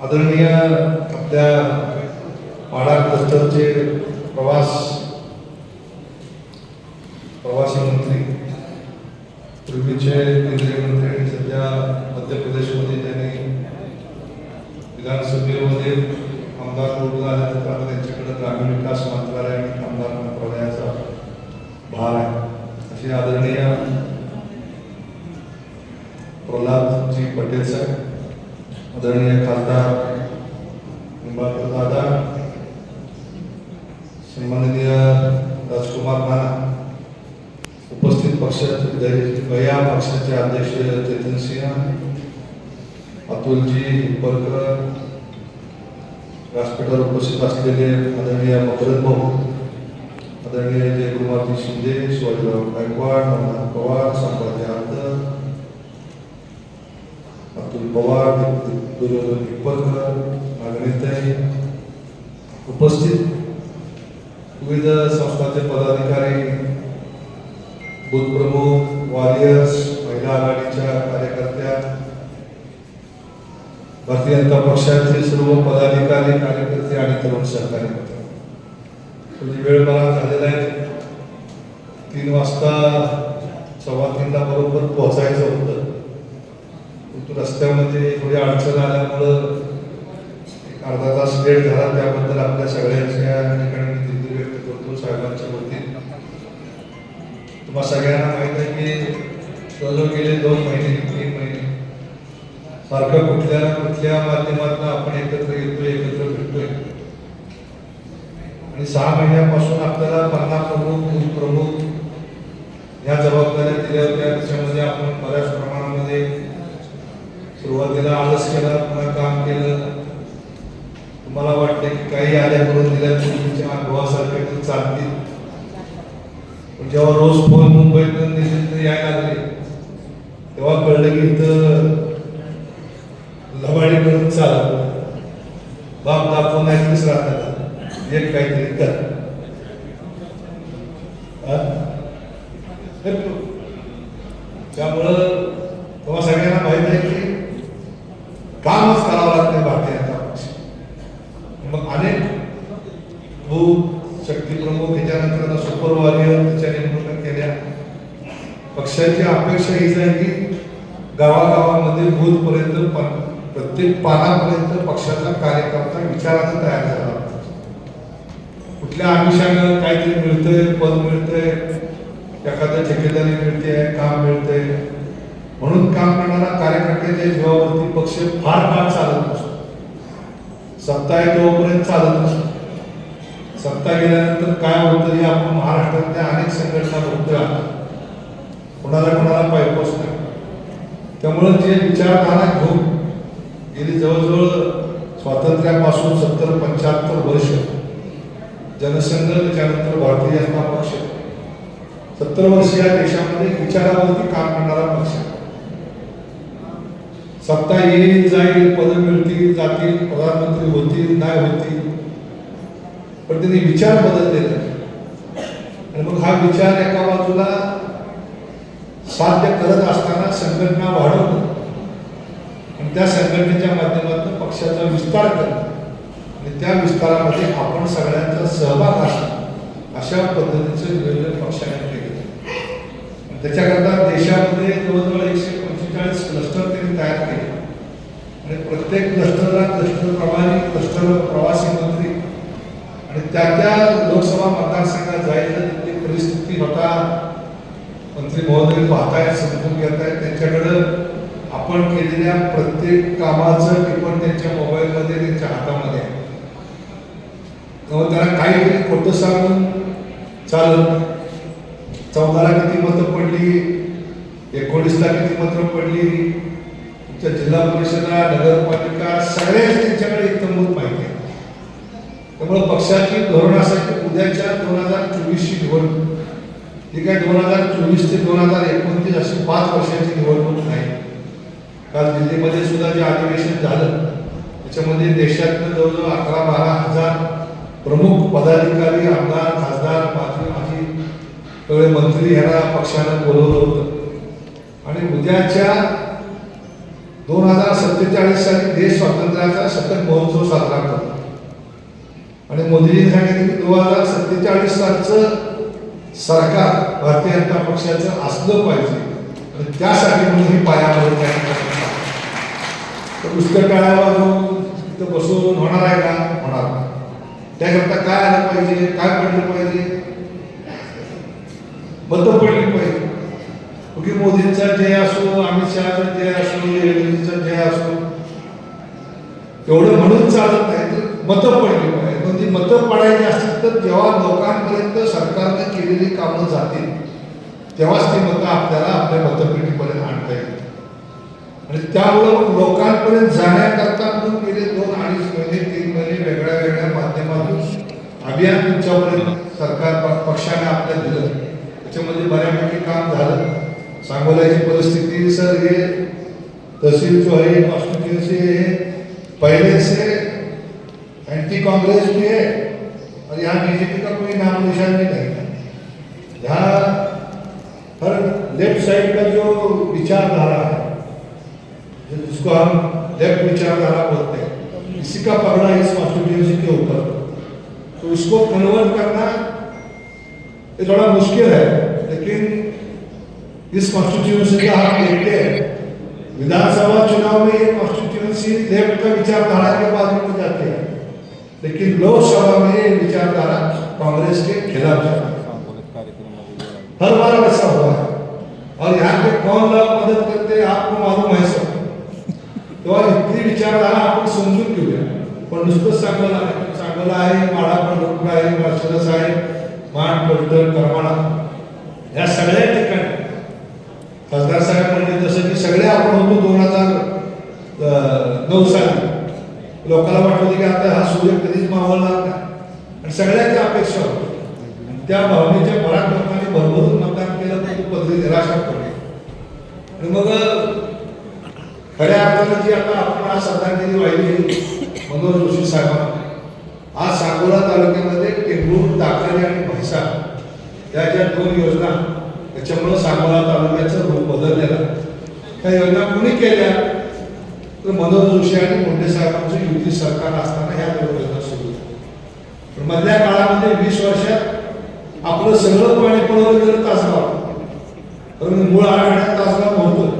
आदरणीय आपल्या माडा क्लस्टरचे प्रवास प्रवासी मंत्री पूर्वीचे केंद्रीय मंत्री आणि सध्या मध्य प्रदेशमध्ये त्यांनी विधानसभेमध्ये आमदार निवडून आल्यानंतर आता त्यांच्याकडे ग्रामीण विकास मंत्री आणि आमदार मंत्रालयाचा भार आहे असे आदरणीय प्रल्हादजी पटेल साहेब आदरणीय खासदार निंबाळकर दादा माननीय राजकुमार माना उपस्थित पक्षाचे भैया पक्षाचे अध्यक्ष चेतन सिंह अतुलजी हिप्परकर व्यासपीठावर उपस्थित असलेले आदरणीय मकरंद भाऊ आदरणीय जयकुमारजी शिंदे शिवाजीराव गायकवाड नवनाथ पवार संभाजी आनंद अतुल पवार दुर्योधन हिप्परकर नागरिकताई उपस्थित विविध संस्थांचे पदाधिकारी बूथ प्रमुख वॉरियर्स महिला आघाडीच्या कार्यकर्त्या भारतीय जनता पक्षाचे सर्व पदाधिकारी कार्यकर्ते आणि तरुण सहकारी. तुझी वेळ मला झालेला आहे. तीन वाजता सव्वा तीनला बरोबर पोहोचायचं होतं. परंतु रस्त्यामध्ये थोडी अडचण आल्यामुळं एक अर्धा तास लेट झाला त्याबद्दल आपल्या सगळ्यांच्या ठिकाणी मी साहेबांच्या वतीने. तुम्हा सगळ्यांना माहीत आहे की जवळजवळ गेले दोन महिने तीन महिने. सारखं कुठल्या ना कुठल्या माध्यमातून आपण एकत्र येतोय एकत्र भेटतोय. आणि सहा महिन्यापासून आपल्याला पन्नास प्रमुख प्रमुख या जबाबदाऱ्या दिल्या होत्या. त्याच्यामध्ये आपण बऱ्याच प्रमाणामध्ये सुरुवातीला आळस केला पुन्हा काम केलं. तुम्हाला वाटतं की काही आल्या करून दिल्या तुमच्या अनुभवासारखे तर चालतील. पण जेव्हा रोज फोन मुंबईतून दिल्लीतून यायला लागले तेव्हा कळलं की इथं लबाडी करून चालत बाप दाखवून ऐकलीच राहतात एक काहीतरी कर. त्यामुळं तेव्हा सगळ्यांना माहीत आहे की कामच करावं लागते बाकी जनता पक्ष मग अनेक भूत शक्ती प्रमुख याच्यानंतर आता त्याच्या नेमणुका केल्या. पक्षाची अपेक्षा हीच आहे की गावागावामध्ये बूथपर्यंत प- प्रत्येक पानापर्यंत पक्षाचा कार्यकर्ता विचाराचा तयार झाला. कुठल्या आमिषानं काहीतरी मिळतंय पद मिळतंय एखाद्या ठेकेदारी मिळते काम मिळतंय. म्हणून काम करणारा कार्यकर्त्याच्या जीवावरती पक्ष फार काळ चालत नसतो. सत्ता आहे चालत नसतो. सत्ता गेल्यानंतर काय होतं हे आपण महाराष्ट्रातल्या अनेक संघटना बघतोय आहोत. कोणाला कोणाला पायपोस नाही त्यामुळं जे विचारधारा घेऊन गेली जवळजवळ स्वातंत्र्यापासून सत्तर पंच्याहत्तर वर्ष जनसंघ त्याच्यानंतर भारतीय जनता पक्ष. सत्तर वर्ष या देशामध्ये विचारावरती काम करणारा पक्ष. सत्ता येईल जाईल पद मिळतील जातील प्रधानमंत्री होतील नाही होतील. पण त्यांनी विचार बदलले नाही आणि मग हा विचार एका बाजूला साध्य करत असताना संघटना वाढवणं आणि त्या संघटनेच्या माध्यमातून पक्षाचा विस्तार करणं आणि त्या विस्तारामध्ये आपण सगळ्यांचा सहभाग असणं अशा पद्धतीचं नियोजन पक्षाने केलं. त्याच्याकरता देशामध्ये जवळजवळ एकशे पंचेचाळीस क्लस्टर त्यांनी तयार केले. आणि प्रत्येक क्लस्टरला क्लस्टर प्रभारी क्लस्टर प्रवासी मंत्री आणि त्या त्या लोकसभा मतदारसंघात जायचं तिथली परिस्थिती होता. मंत्री महोदय पाहतायत समजून घेत आहेत त्यांच्याकडं आपण केलेल्या प्रत्येक कामाचं टिपण त्यांच्या मोबाईलमध्ये त्यांच्या हातामध्ये. आहे तेव्हा त्याला काहीतरी खोटं सांगून चालत चौदाला किती मतं पडली? एकोणीसला किती मतं पडली? तुमच्या जिल्हा परिषदा नगरपालिका सगळ्याच त्यांच्याकडे एकदम माहिती आहे. त्यामुळे पक्षाची धोरण असं की उद्याच्या दोन हजार चोवीसची निवडणूक. ही काय दोन हजार चोवीस ते दोन हजार एकोणतीस अशी पाच वर्षाची निवडणूक नाही काल दिल्लीमध्ये सुद्धा जे अधिवेशन झालं त्याच्यामध्ये देशातलं जवळजवळ अकरा बारा हजार प्रमुख पदाधिकारी आमदार खासदार माजी माजी सगळे मंत्री यांना पक्षानं बोलवलं होतं. आणि उद्याच्या दोन हजार सत्तेचाळीस साली देश स्वातंत्र्याचा शतक महोत्सव साजरा करतो. आणि मोदीजी सांगितलं की दोन हजार सत्तेचाळीस सालचं सरकार भारतीय जनता पक्षाचं असलं पाहिजे. आणि त्यासाठी म्हणून ही पायाभरणी त्या तर तिथं बसून होणार आहे का? होणार. त्याकरता काय आलं पाहिजे? काय पडलं पाहिजे? बंद पडली पाहिजे. की मोदींचा जय असो अमित शहाचा जय असो येडगेचा जय असो. एवढं म्हणून चालत नाही तर मतं पडली. मतं पडायची असतील तर जेव्हा लोकांपर्यंत सरकारने केलेली कामं जातील तेव्हाच ती मतं आपल्याला आपल्या मतपेटीपर्यंत आणता येईल आणि त्यामुळं लोकांपर्यंत जाण्याकरता म्हणून गेले दोन अडीच महिने तीन महिने वेगळ्या वेगळ्या माध्यमातून अभियान तुमच्यापर्यंत सरकार पक्षाने आपल्याला दिलं. त्याच्यामध्ये बऱ्यापैकी काम झालं. सांगोल्याची परिस्थिती सर हे तहसील जो आहे कॉन्स्टिट्यूंसी से कांग्रेस भी है, और यहाँ बीजेपी का कोई नाम निशान भी नहीं है। यहाँ हर लेफ़्ट साइड का जो विचारधारा है, जिसको हम लेफ़्ट विचारधारा बोलते हैं, इसी का पकड़ा इस कॉन्स्टिट्यूंसी के ऊपर। तो इसको कन्वर्ट करना ये थोड़ा मुश्किल है, लेकिन इस कॉन्स्टिट्यूंसी का हम देखते हैं। विधानसभा चुनाव में ये कॉन्स्टिट्यूंसी लेफ़्ट का विचारधारा के बाद में जाती है। लेकिन लोकसभा में विचारधारा कांग्रेस के खिलाफ हर बार ऐसा हुआ है और यहाँ पे कौन लोग मदद करते हैं आपको मालूम है सब तो इतनी विचारधारा आपण समजून घेऊया. पण नुसतं सांगोला आहे सांगोला आहे माडा पंढरपूर आहे मार्शलस आहे माण पलटण करमाळा या सगळ्या ठिकाणी. खासदार साहेब म्हणजे जसं की सगळे आपण होतो दोन हजार नऊ साली. लोकांना वाटत की आता हा सूर्य कधीच मावळणार का आणि सगळ्याच्या अपेक्षा होत्या. त्या भावनेच्या बऱ्याच लोकांनी भरभरून मतदान केलं तर ती पदवी निराशा पडली. आणि मग खऱ्या अर्थानं जी आता आपण आज श्रद्धांजली वाहिली मनोज जोशी साहेबांना आज सांगोला तालुक्यामध्ये टेंभूर दाखले आणि म्हैसा या ज्या दोन योजना त्याच्यामुळं सांगोला तालुक्याचं रूप बदललेलं त्या योजना कुणी केल्या? तर मनोज जोशी आणि मुंडे साहेबांचं युती सरकार असताना ह्या दोन योजना सुरू झाल्या. पण मधल्या काळामध्ये वीस वर्षात आपलं सगळं पाणी पडवलं गेलं तासगाव. परंतु मूळ आराखड्यात तासगाव नव्हतं.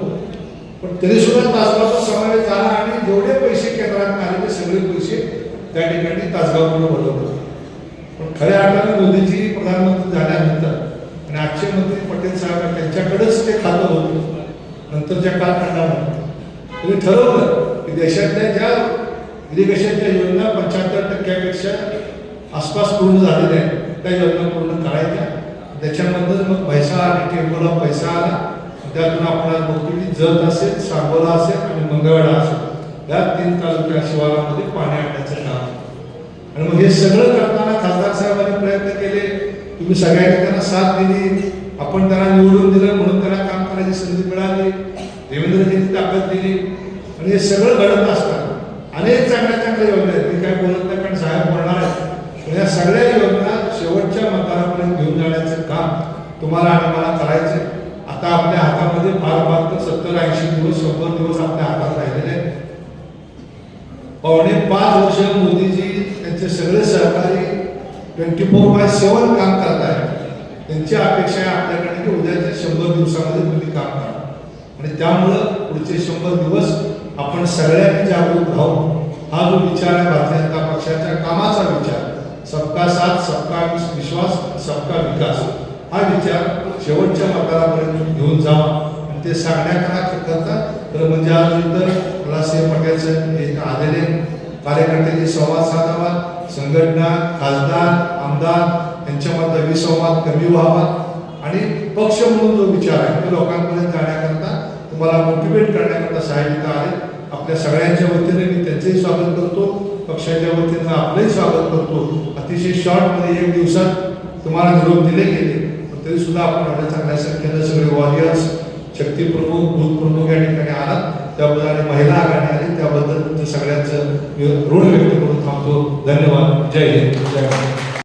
पण तरी सुद्धा तासगावचा समावेश झाला आणि जेवढे पैसे केंद्रात आले ते सगळे पैसे त्या ठिकाणी तासगावकडे वळवले पण खऱ्या अर्थाने मोदीजी प्रधानमंत्री झाल्यानंतर आणि आजचे मंत्री पटेल साहेब त्यांच्याकडेच ते खातं होतं. नंतरच्या कालखंडामध्ये. त्यांनी ठरवलं की देशातल्या ज्या इरिगेशनच्या योजना पंच्याहत्तर टक्क्यापेक्षा आसपास पूर्ण झालेल्या आहेत त्या योजना पूर्ण करायच्या. त्याच्यामधूनच मग पैसा आणि टेंबोला पैसा आला. त्यातून आपल्याला बघतो की जत असेल सांगोला असेल आणि मंगळवेढा असेल. या तीन तालुक्या शिवारामध्ये पाणी आणण्याचं काम. आणि मग हे सगळं करताना खासदार साहेबांनी प्रयत्न केले. तुम्ही सगळ्यांनी त्यांना साथ दिली. आपण त्यांना निवडून दिलं म्हणून त्यांना काम करायची संधी मिळाली. देवेंद्रजींनी ताकद दिली. आणि हे सगळं घडत असतात अनेक चांगल्या चांगल्या योजना आहेत. मी काय बोलत नाही कारण साहेब बोलणार आहेत. पण या सगळ्या योजना शेवटच्या मतदारापर्यंत घेऊन जाण्याचं काम तुम्हाला आणि मला करायचं आता आपल्या हातामध्ये फार फार तर सत्तर ऐंशी दिवस शंभर दिवस आपल्या हातात राहिलेले आहेत. पावणे पाच वर्ष मोदीजी त्यांचे सगळे सहकारी ट्वेंटी फोर बाय सेवन काम करत आहेत. त्यांची अपेक्षा आहे आपल्याकडे की उद्याच्या शंभर दिवसामध्ये तुम्ही काम करा. आणि त्यामुळं पुढचे शंभर दिवस आपण सगळ्यांनी जागरूक राहू हा जो विचार आहे भारतीय जनता पक्षाच्या कामाचा विचार सबका साथ सबका विश्वास सबका विकास हा विचार शेवटच्या मतदारापर्यंत घेऊन जावा. आणि ते सांगण्याकरता तर म्हणजे आज इतर प्रल्हादसिंह पटेल साहेब आलेले कार्यकर्त्यांनी संवाद साधावा. संघटना खासदार आमदार यांच्यामधला विसंवाद कमी व्हावा. आणि पक्ष म्हणून जो विचार आहे तो लोकांपर्यंत जाण्याकरता तुम्हाला मोटिवेट करण्याकरता साहेब आहे आपल्या सगळ्यांच्या वतीने मी त्यांचंही स्वागत करतो. पक्षाच्या वतीनं आपलंही स्वागत करतो. अतिशय शॉर्टमध्ये एक दिवसात तुम्हाला निरोप दिले गेले. तरी सुद्धा आपण एवढ्या चांगल्या संख्येनं सगळे वॉरियर्स शक्तीप्रमुख भूतप्रमुख या ठिकाणी आलात. त्याबद्दल आणि महिला आघाडी आली. त्याबद्दल तुमचं सगळ्यांचं ऋण व्यक्त करून थांबतो. धन्यवाद. जय हिंद. जय